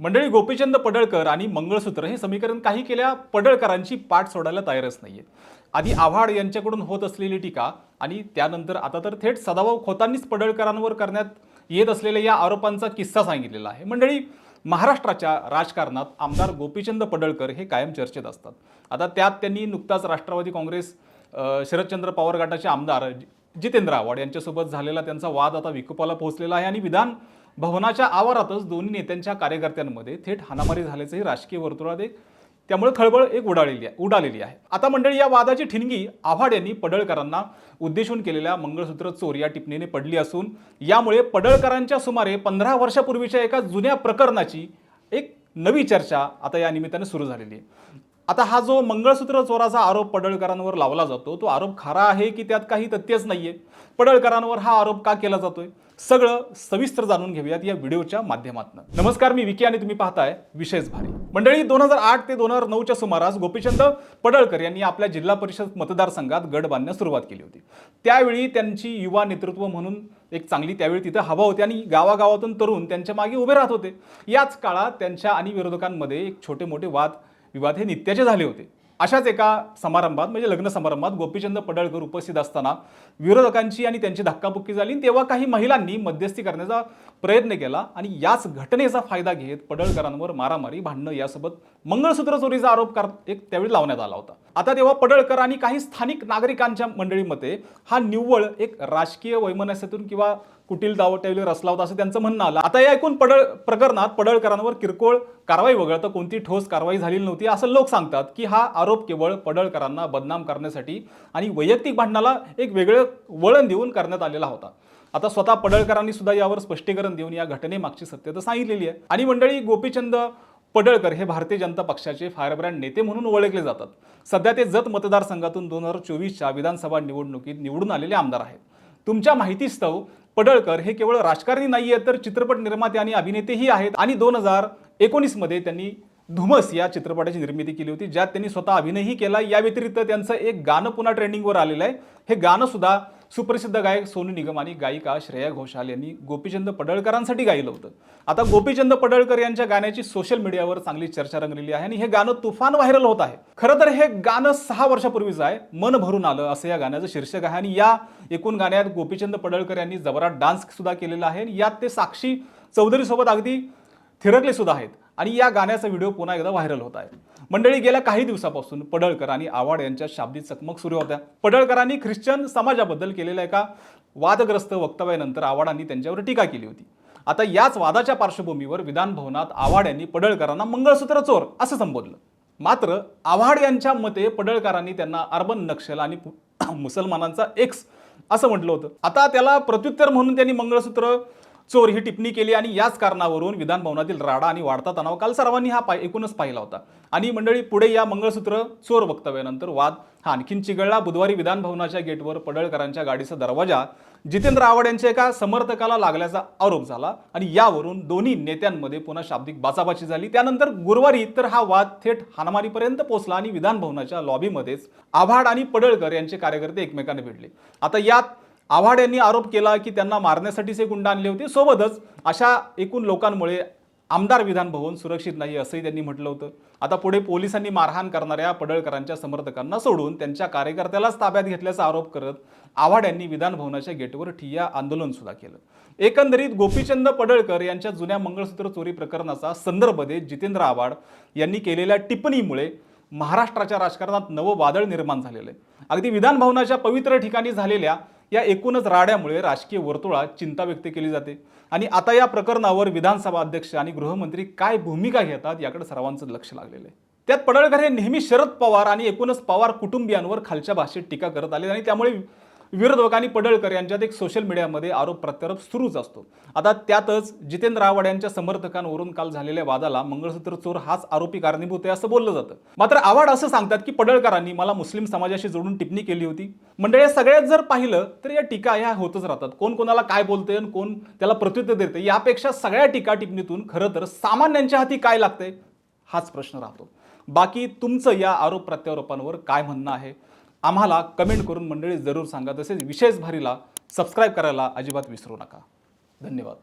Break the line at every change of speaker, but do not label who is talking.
मंडळी गोपीचंद पडळकर आणि मंगळसूत्र हे समीकरण काही केल्या पडळकरांची पाठ सोडायला तयारच नाहीये आधी आव्हाड यांच्याकडून होत असलेली टीका आणि त्यानंतर आता तर थेट सदाभाऊ खोतांनीच पडळकरांवर करण्यात येत असलेल्या या आरोपांचा किस्सा सांगितलेला आहे. मंडळी महाराष्ट्राच्या राजकारणात आमदार गोपीचंद पडळकर हे कायम चर्चेत असतात. आता त्यात त्यांनी नुकताच राष्ट्रवादी काँग्रेस शरदचंद्र पवार गटाचे आमदार जितेंद्र आव्हाड यांच्यासोबत झालेला त्यांचा वाद आता विकोपाला पोहोचलेला आहे आणि विधान भवनाच्या आवारातच दोन्ही नेत्यांच्या कार्यकर्त्यांमध्ये थेट हानामारी झाल्याचंही राजकीय वर्तुळात एक त्यामुळे खळबळ एक उडालेली आहे उडालेली आहे. आता मंडळी या वादाची ठिणगी आव्हाड यांनी पडळकरांना उद्देशून केलेल्या मंगळसूत्र चोर या टिपणीने पडली असून यामुळे पडळकरांच्या सुमारे पंधरा वर्षापूर्वीच्या एका जुन्या प्रकरणाची एक नवी चर्चा आता या निमित्ताने सुरू झालेली आहे. आता हा जो मंगळसूत्र चोराचा आरोप पडळकरांवर लावला जातो तो आरोप खरा आहे की त्यात काही तथ्यच नाहीये? पडळकरांवर हा आरोप का केला जातोय? सगळं सविस्तर जाणून घेऊयात या व्हिडिओच्या माध्यमातून. नमस्कार मी विकी आणि तुम्ही पाहताय विशेष भारी. मंडळी दोन हजार आठ ते दोन हजार नऊच्या सुमारास गोपीचंद पडळकर यांनी आपल्या जिल्हा परिषद मतदारसंघात गड बांधण्यास सुरुवात केली होती. त्यावेळी त्यांची युवा नेतृत्व म्हणून एक चांगली त्यावेळी तिथं हवा होती आणि गावागावातून तरुण त्यांच्या मागे उभे राहत होते. याच काळात त्यांच्या आणि विरोधकांमध्ये एक छोटे मोठे वाद विवाद हे नित्याचे झाले होते. अशाच एका समारंभात म्हणजे लग्न समारंभात गोपीचंद पडळकर उपस्थित असताना विरोधकांची आणि त्यांची धक्काबुक्की झाली आणि तेव्हा काही महिलांनी मध्यस्थी करण्याचा प्रयत्न केला आणि याच घटनेचा फायदा घेत पडळकरांवर मारामारी भांडणं यासोबत मंगळसूत्र चोरीचा आरोप कर एक त्यावेळी लावण्यात आला होता. आता तेव्हा पडळकर आणि काही स्थानिक नागरिकांच्या मंडळीमध्ये हा निव्वळ एक राजकीय वैमनस्यातून किंवा कुटील दाव त्यावेळी रचला होता असं त्यांचं म्हणणं आलं. आता या एकूण पडळ प्रकरणात पडळकरांवर किरकोळ कारवाई वगळता कोणती ठोस कारवाई झालेली नव्हती असं लोक सांगतात की हा आरोप केवळ पडळकरांना बदनाम करण्यासाठी आणि वैयक्तिक भांडणाला एक वेगळं वळण देऊन करण्यात आलेला होता. आता स्वतः पडळकरांनी सुद्धा यावर स्पष्टीकरण देऊन या घटनेमागची सत्यता सांगितलेली आहे. आणि मंडळी गोपीचंद पडळकर हे भारतीय जनता पक्षाचे फायरब्रँड नेते म्हणून ओळखले जातात. सध्या ते जत मतदारसंघातून दोन हजार चोवीसच्या विधानसभा निवडणुकीत निवडून आलेले आमदार आहेत. तुमच्या माहितीस्तव पडळकर हे केवळ राजकारणी नाही आहेत तर चित्रपट निर्माते आणि अभिनेतेही आहेत. आणि दोन हजार एकोणीसमध्ये त्यांनी धुमस या चित्रपटाची निर्मिती केली होती ज्यात त्यांनी स्वतः अभिनयही केला. या व्यतिरिक्त त्यांचं एक गाणं पुन्हा ट्रेंडिंगवर आलेलं आहे. हे गाणं सुद्धा सुप्रसिद्ध गायक सोनू निगम आणि गायिका श्रेया घोषाल यांनी गोपीचंद पडळकरांसाठी गायलं होतं. आता गोपीचंद पडळकर यांच्या गाण्याची सोशल मीडियावर चांगली चर्चा रंगलेली आहे आणि हे गाणं तुफान व्हायरल होत आहे. खरं तर हे गाणं सहा वर्षापूर्वीचं आहे. मन भरून आलं असं या गाण्याचं शीर्षक आहे आणि या एकूण गाण्यात गोपीचंद पडळकर यांनी जबरात डान्स सुद्धा केलेला आहे आणि यात ते साक्षी चौधरीसोबत अगदी थिरकले सुद्धा आहेत. आणि या गाण्याचा व्हिडिओ पुन्हा एकदा व्हायरल होत आहे. मंडळी गेल्या काही दिवसापासून पडळकर आणि आव्हाड यांच्या शाब्दिक चकमक सुरू होत्या. पडळकरांनी ख्रिश्चन समाजाबद्दल केलेल्या एका वादग्रस्त वक्तव्यानंतर आव्हाडांनी त्यांच्यावर टीका केली होती. आता याच वादाच्या पार्श्वभूमीवर विधान भवनात आव्हाड यांनी पडळकरांना मंगळसूत्र चोर असं संबोधलं. मात्र आव्हाड यांच्या मते पडळकरांनी त्यांना अर्बन नक्षल आणि मुसलमानांचा एक्स असं म्हटलं होतं. आता त्याला प्रत्युत्तर म्हणून त्यांनी मंगळसूत्र चोर ही टिप्पणी केली आणि याच कारणावरून विधानभवनातील राडा आणि वाढता तणाव काल सर्वांनी हा पाय एकूणच पाहिला होता. आणि मंडळी पुढे या मंगळसूत्र चोर वक्तव्यानंतर वाद. हा आणखीन चिघळला. बुधवारी विधानभवनाच्या गेटवर पडळकरांच्या गाडीचा दरवाजा. जितेंद्र आव्हाड यांच्या एका समर्थकाला लागल्याचा आरोप झाला आणि यावरून दोन्ही नेत्यांमध्ये पुन्हा शाब्दिक बाचाबाची झाली. त्यानंतर गुरुवारी तर हा वाद थेट हाणामारीपर्यंत पोहोचला आणि विधानभवनाच्या लॉबीमध्येच आव्हाड आणि पडळकर यांचे कार्यकर्ते एकमेकांना भेटले. आता यात आव्हाड यांनी आरोप केला की त्यांना मारण्यासाठीच हे गुंड आणले होते. सोबतच अशा एकूण लोकांमुळे आमदार विधान भवन सुरक्षित नाही असंही त्यांनी म्हटलं होतं. आता पुढे पोलिसांनी मारहाण करणाऱ्या पडळकरांच्या समर्थकांना सोडून त्यांच्या कार्यकर्त्यालाच ताब्यात घेतल्याचा आरोप करत आव्हाड यांनी विधानभवनाच्या गेटवर ठिय्या आंदोलन सुद्धा केलं. एकंदरीत गोपीचंद पडळकर यांच्या जुन्या मंगळसूत्र चोरी प्रकरणाचा संदर्भ देत जितेंद्र आव्हाड यांनी केलेल्या टिप्पणीमुळे महाराष्ट्राच्या राजकारणात नवं वादळ निर्माण झालेलं आहे. अगदी विधानभवनाच्या पवित्र ठिकाणी झालेल्या या एकूणच राड्यामुळे राजकीय वर्तुळात चिंता व्यक्त केली जाते. आणि आता या प्रकरणावर विधानसभा अध्यक्ष आणि गृहमंत्री काय भूमिका घेतात याकडे सर्वांचं लक्ष लागलेलं आहे. त्यात पडळकर हे नेहमी शरद पवार आणि एकूणच पवार कुटुंबियांवर खालच्या भाषेत टीका करत आले आणि त्यामुळे विरोधक आणि पडळकर यांच्यात एक सोशल मीडियामध्ये आरोप प्रत्यारोप सुरूच असतो. आता त्यातच जितेंद्र आव्हाड यांच्या समर्थकांवरून काल झालेल्या वादाला मंगळसूत्र चोर हाच आरोपी कारणीभूत आहे असं बोललं जातं. मात्र आव्हाड असं सांगतात की पडळकरांनी मला मुस्लिम समाजाशी जोडून टिप्पणी केली होती. मंडळी सगळ्यात जर पाहिलं तर या टीका ह्या होतच राहतात. कोण कोणाला काय बोलतंय आणि कोण त्याला प्रत्युत्तर देते यापेक्षा सगळ्या टीका टिप्पणीतून खरं तर सामान्यांच्या हाती काय लागतंय हाच प्रश्न राहतो. बाकी तुमचं या आरोप प्रत्यारोपांवर काय म्हणणं आहे? आम्हाला कमेंट करून मंडळी जरूर सांगा. तसेच विशेष भारीला सबस्क्राईब करायला अजिबात विसरू नका. धन्यवाद.